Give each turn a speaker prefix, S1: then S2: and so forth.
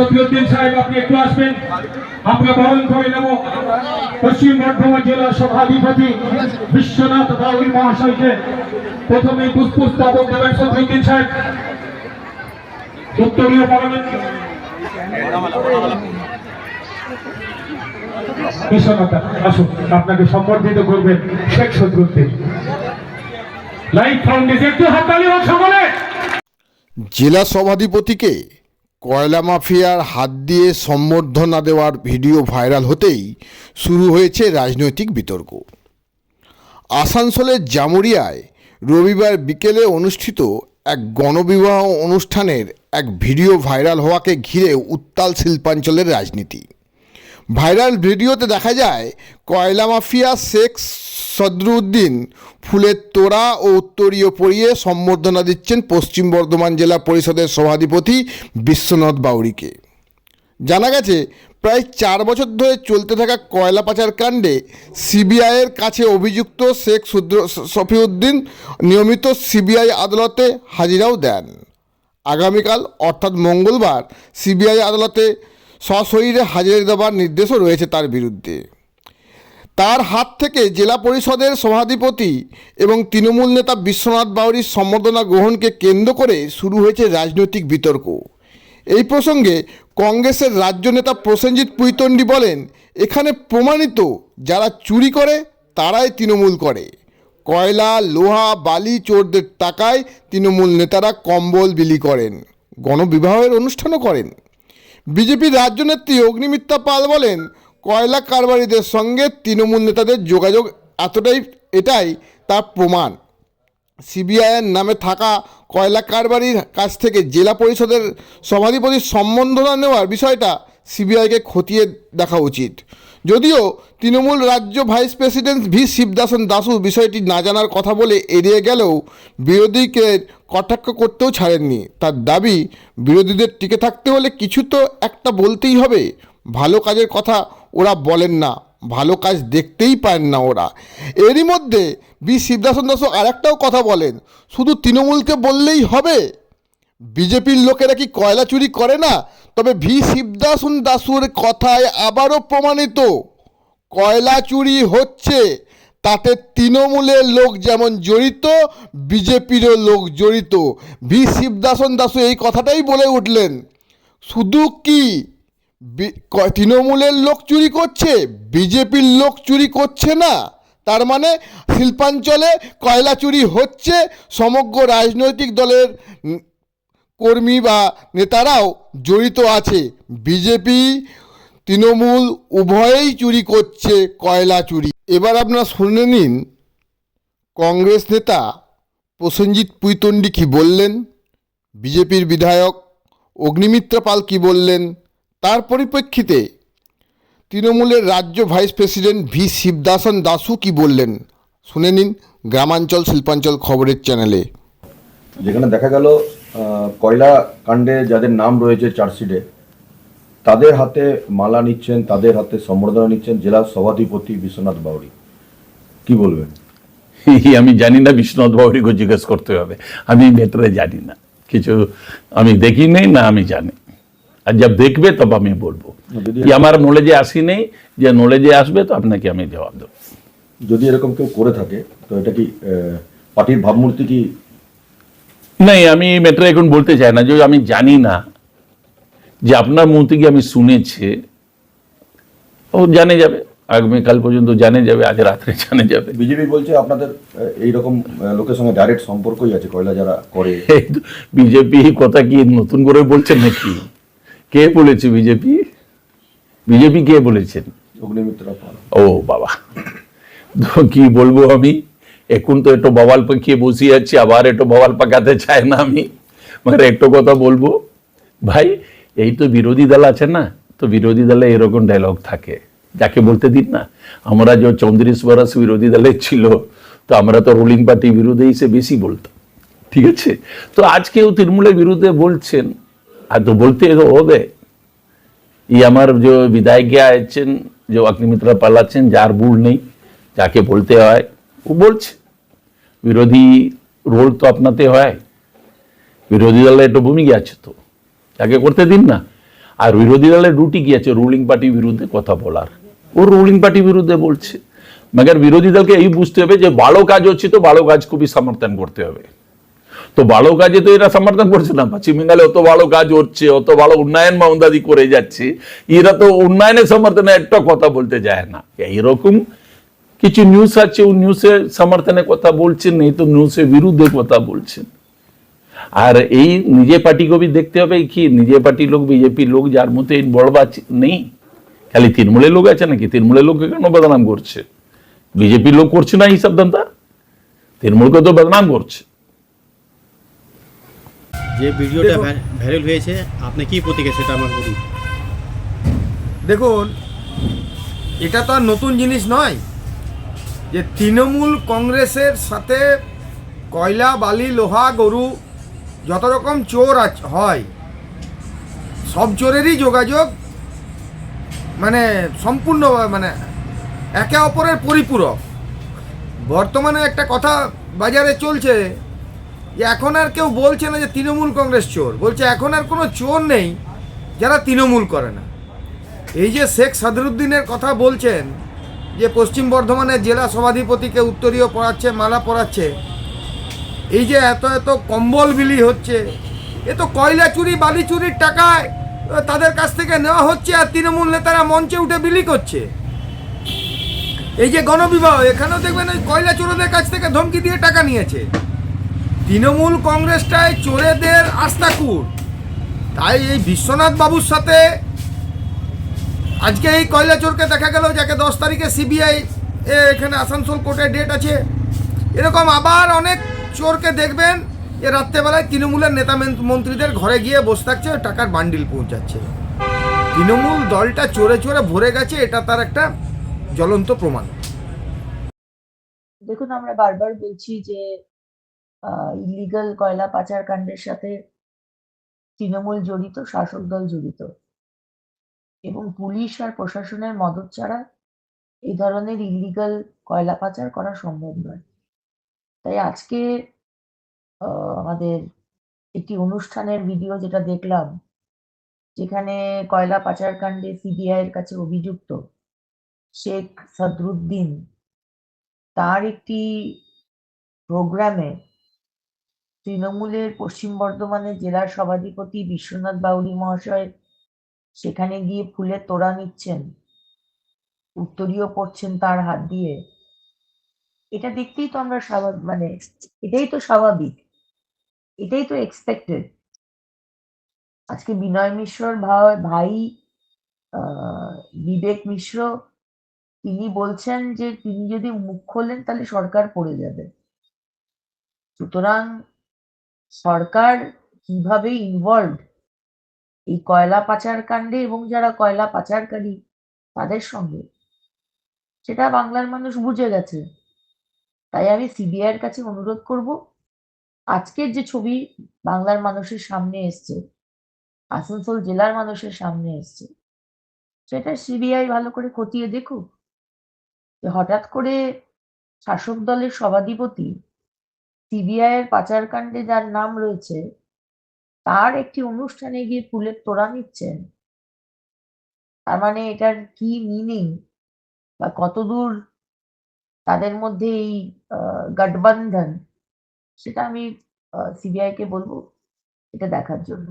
S1: সফিউদ্দিন সাহেব, আপনি একটু আসবেন। আমরা বরণ করে নেব। পশ্চিম বর্ধমান জেলার সভাধিপতি বিশ্বনাথ বাউল মহাশয়কে। প্রথমে পুষ্পস্তবক দেবেন সফিউদ্দিন সাহেব। উত্তরীয় পার্লামেন্ট আসুন, আপনাকে সম্বর্ধিত করবেন শেখ সদরুদ্দিন লাইফ ফাউন্ডেশন, একটু হাততালি হোক সকলে
S2: জেলা সভাধিপতিকে কয়লা মাফিয়ার হাত দিয়ে সম্বর্ধনা দেওয়ার ভিডিও ভাইরাল হতেই শুরু হয়েছে রাজনৈতিক বিতর্ক। আসানসোলের জামুরিয়ায় রবিবার বিকেলে অনুষ্ঠিত এক গণবিবাহ অনুষ্ঠানের এক ভিডিও ভাইরাল হওয়াকে ঘিরে উত্তাল শিল্পাঞ্চলের রাজনীতি। ভাইরাল ভিডিওতে দেখা যায়, কয়লা মাফিয়া শেখ সদরুদ্দিন ফুলের তোড়া ও উত্তরীয় পরিয়ে সম্বর্ধনা দিচ্ছেন পশ্চিম বর্ধমান জেলা পরিষদের সভাধিপতি বিশ্বনাথ বাউরিকে জানা গেছে, প্রায় চার বছর ধরে চলতে থাকা কয়লা পাচার কাণ্ডে সিবিআইয়ের কাছে অভিযুক্ত শেখ সুদ্র সফিউদ্দিন নিয়মিত সিবিআই আদালতে হাজিরাও দেন। আগামীকাল, অর্থাৎ মঙ্গলবার, সিবিআই আদালতে সশরীরে হাজিরা দেওয়ার নির্দেশও রয়েছে তার বিরুদ্ধে। তার হাত থেকে জেলা পরিষদের সভাধিপতি এবং তৃণমূল নেতা বিশ্বনাথ বাউরির সম্বর্ধনা গ্রহণকে কেন্দ্র করে শুরু হয়েছে রাজনৈতিক বিতর্ক। এই প্রসঙ্গে কংগ্রেসের রাজ্য নেতা প্রসেনজিৎ পুইতন্ডি বলেন, এখানে প্রমাণিত যারা চুরি করে, তারাই তৃণমূল করে। কয়লা, লোহা, বালি, চোরদের টাকায় তৃণমূল নেতারা কম্বল বিলি করেন, গণবিবাহের অনুষ্ঠানও করেন। বিজেপির রাজ্য নেত্রী অগ্নিমিত্রা পাল বলেন কয়লা কারবারিদের সঙ্গে তৃণমূল নেতাদের যোগাযোগ এতটাই এটাই তার প্রমাণ। সিবিআইয়ের নামে থাকা কয়লা কারবারির কাছ থেকে জেলা পরিষদের সভাধিপতির সম্বন্ধনা নেওয়ার বিষয়টা সিবিআইকে খতিয়ে দেখা উচিত। যদিও তৃণমূল রাজ্য vice president V Sivadasan Dasu বিষয়টি না জানার কথা বলে এড়িয়ে গেলেও বিরোধীকে কটাক্ষ করতেও ছাড়েননি। তার দাবি, বিরোধীদের টিকে থাকতে হলে কিছু তো একটা বলতেই হবে। ভালো কাজের কথা ওরা বলেন না। ভালো কাজ দেখতেই পারেন না ওরা। এরই মধ্যে বি শিবদাসন দাসও আরেকটাও কথা বলেন। শুধু তৃণমূলকে বললেই হবে? বিজেপির লোকেরা কি কয়লা চুরি করে না? তবে ভি শিবদাসন দাসুর কথায় আবারও প্রমাণিত। কয়লা চুরি হচ্ছে, তাতে তৃণমূলের লোক যেমন জড়িত, বিজেপিরও লোক জড়িত। ভি শিবদাসন দাসু এই কথাটাই বলে উঠলেন। শুধু কি তৃণমূলের লোক চুরি করছে, বিজেপির লোক চুরি করছে না। তার মানে শিল্পাঞ্চলে কয়লা চুরি হচ্ছে, সমগ্র রাজনৈতিক দলের কর্মী বা নেতারাও জড়িত আছে। বিজেপি, তৃণমূল উভয়েই চুরি করছে কয়লা চুরি। এবার আপনারা শুনে নিন, কংগ্রেস নেতা প্রসেনজিৎ পুইতন্ডি কী বললেন? বিজেপির বিধায়ক অগ্নিমিত্রা পাল কী বললেন? তার পরিপ্রেক্ষিতে তৃণমূলের রাজ্য vice president V Sivadasan Dasu কি বললেন? শুনে নিন গ্রামাঞ্চল শিল্পাঞ্চল খবরের চ্যানেলে।
S3: যেখানে দেখা গেল কয়লা কাণ্ডে যাদের নাম রয়েছে চার্জশিটে তাদের হাতে মালা নিচ্ছেন তাদের হাতে সম্বর্ধনা নিচ্ছেন জেলা সভাধিপতি বিশ্বনাথ বাউরি কি বলবেন?
S4: এই আমি জানি না বিশ্বনাথ বাউরিকে জিজ্ঞেস করতে হবে। আমি ভেতরে জানি না। কিছু আমি দেখি নেই না আমি জানি। আর জব দেখবে তবে আমি বলব। কি আমার নলেজে আসি নেই যে নলেজে আসবে তো আপনাকে আমি জবাব দেবো।
S3: যদি এরকম কেউ করে থাকে তো এটা কি পার্টির ভাবমূর্তি কি?
S4: নাই আমি ম্যাটারে এখন বলতে চাই না যে আমি জানি না যে আপনার মুখ থেকে আমি শুনেছি। ও জানে যাবে আগামীকাল পর্যন্ত জানে যাবে আজ রাত্রে জানে যাবে।
S3: বিজেপি বলছে আপনাদের এইরকম লোকের সঙ্গে ডাইরেক্ট সম্পর্কই আছে কয়লা যারা করে।
S4: বিজেপি কথা কি নতুন করে বলছেন নাকি? কে বলেছে বিজেপি? বিজেপি কে বলেছেন? ও বাবা। কি বলব আমি? এখন তো একটু বওয়াল পাকিয়ে বসে আছি আবার একটু বওয়াল পাকাতে চাই না আমি। মানে একটু কথা বলব। ভাই এই তো বিরোধী দল আছে না তো বিরোধী দলে এরকম ডায়লগ থাকে। যাকে বলতে দিন না আমরা যে চৌত্রিশ বরস বিরোধী দলে ছিল তো আমরা তো রুলিং পার্টি বিরুদ্ধে সে বেশি বলতাম। ঠিক আছে? তো আজকেও তৃণমূলের বিরুদ্ধে বলছেন তো বলতে তো হবে। ये আমার যে বিধায়ক আছেন যে অগ্নিমিত্র পাল আছেন যার ভুল নেই, যাকে বলতে হয়, ও বলছে। বিরোধী রোল তো আপনাতে হয়। বিরোধী দলের একটু ভূমিকা আছে তো। তাকে করতে দিন না। আর বিরোধী দলের রুটি কি আছে? রুলিং পার্টির বিরুদ্ধে কথা বলার। ও রুলিং পার্টির বিরুদ্ধে বলছে। মগর বিরোধী দলকে এই বুঝতে হবে যে ভালো কাজ হচ্ছে তো ভালো কাজ খুবই সমর্থন করতে হবে। তো ভালো কাজে তো এরা সমর্থন করছে না, পশ্চিম বেঙ্গলে অত ভালো কাজ হচ্ছে অত ভালো উন্নয়ন মাউন্দাদি করে যাচ্ছে, এরা তো উন্নয়নের সমর্থনে একটা কথা বলতে যায় না। এইরকম কিছু নিউজ আছে, ও নিউজের সমর্থনে কথা বলছেন, এই তো নিউজের বিরুদ্ধে কথা বলছেন। আর এই নিজে পার্টিকে भी দেখতে হবে কি, নিজে পার্টি লোক বিজেপি লোক যার মধ্যে এই বড় নেই। খালি তৃণমূলের লোক আছে নাকি? তৃণমূলের লোককে কেন বদনাম করছে? বিজেপি লোক করছে না এইসব দান্দা তৃণমূলকে তো বদনাম করছে।
S5: যে ভিডিওটা ভাইরাল হয়েছে আপনি কি প্রতিক্রিয়া সেটা আমার বলুন।
S6: দেখুন এটা তো আর নতুন জিনিস নয় যে তৃণমূল কংগ্রেসের সাথে কয়লা বালি লোহা গরু যত রকম চোর আছ- হয় সব চোরেরই যোগাযোগ মানে সম্পূর্ণ মানে একে অপরের পরিপূরক। বর্তমানে একটা কথা বাজারে চলছে যে এখন আর কেউ বলছে না যে তৃণমূল কংগ্রেস চোর। বলছে এখন আর কোনো চোর নেই যারা তৃণমূল করে না। এই যে শেখ সাদরুদ্দিনের কথা বলছেন যে পশ্চিম বর্ধমানের জেলা সভাধিপতিকে উত্তরীয় পড়াচ্ছে, মালা পড়াচ্ছে, এই যে এত এত কম্বল বিলি হচ্ছে, এ তো কয়লা চুরি, বালি চুরির টাকায় তাদের কাছ থেকে নেওয়া হচ্ছে আর তৃণমূল নেতারা মঞ্চে উঠে বিলি করছে। এই যে গণবিবাহ, এখানেও দেখবেন ওই কয়লা চোরদের কাছ থেকে ধমকি দিয়ে টাকা নিয়েছে। তৃণমূল কংগ্রেসটায় চোরেদের আস্তাকুর। তাই এই বিশ্বনাথ বাবুর সাথে আজকে এই কয়লা চোরকে দেখা গেল যাকে দশ তারিখে সিবিআই এখানে আসানসোল কোর্টে ডেট আছে। এরকম আবার অনেক চোরকে দেখবেন, এ রাত্রেবেলায় তৃণমূলের নেতা মন্ত্রীদের ঘরে গিয়ে বসে থাকছে, টাকার বান্ডিল পৌঁছাচ্ছে। তৃণমূল দলটা চোরে চোরে ভরে গেছে, এটা তার একটা জ্বলন্ত প্রমাণ।
S7: দেখুন, আমরা বারবার বলছি যে ইলিগাল কয়লা পাচার কাণ্ডের সাথে তৃণমূল জড়িত, শাসক দল জড়িত। এবং পুলিশ আর প্রশাসনের মদত ছাড়া এই ধরনের ইলিগাল কয়লা পাচার করা সম্ভব নয়। তাই আজকে আমাদের একটি অনুষ্ঠানের ভিডিও যেটা দেখলাম, যেখানে কয়লা পাচার কাণ্ডে সিবিআই এর কাছে অভিযুক্ত শেখ সদরুদ্দিন, তার একটি প্রোগ্রামে তৃণমূলের পশ্চিম বর্ধমানের জেলার সভাধিপতি বিশ্বনাথ বাউরি মহাশয় সেখানে গিয়ে ফুলের তোড়া নিচ্ছেন। উত্তরীয় পড়ছেন তার হাত দিয়ে। এটা দেখতেই তো আমরা স্বাভাবিক মানে এটাই তো স্বাভাবিক। এটাই তো এক্সপেক্টেড আজকে বিনয় মিশ্রর ভাই বিবেক মিশ্র, তিনি বলছেন যে তিনি যদি মুখ খোলেন তাহলে সরকার পড়ে যাবে। সুতরাং সরকার কীভাবে ইনভলভ এই কয়লা পাচার কাণ্ডে এবং যারা কয়লা পাচারকারী, তাদের সঙ্গে। সেটা বাংলার মানুষ বুঝে গেছে। তাই আমি সিবিআই এর কাছে অনুরোধ করব, আজকের যে ছবি বাংলার মানুষের সামনে এসছে, আসানসোল জেলার মানুষের সামনে এসছে, সেটা সিবিআই ভালো করে খতিয়ে দেখুক। যে হঠাৎ করে শাসক দলের সভাধিপতি সিবিআই এর পাচারকাণ্ডে যার নাম রয়েছে, তার একটি অনুষ্ঠানে গিয়ে ফুলের তোড়া নিচ্ছেন। তার মানে এটার কি মিনিং বা কতদূর তাদের মধ্যে এই গঠবন্ধন? সেটা আমি সিবিআই কে বলব, এটা দেখার জন্য।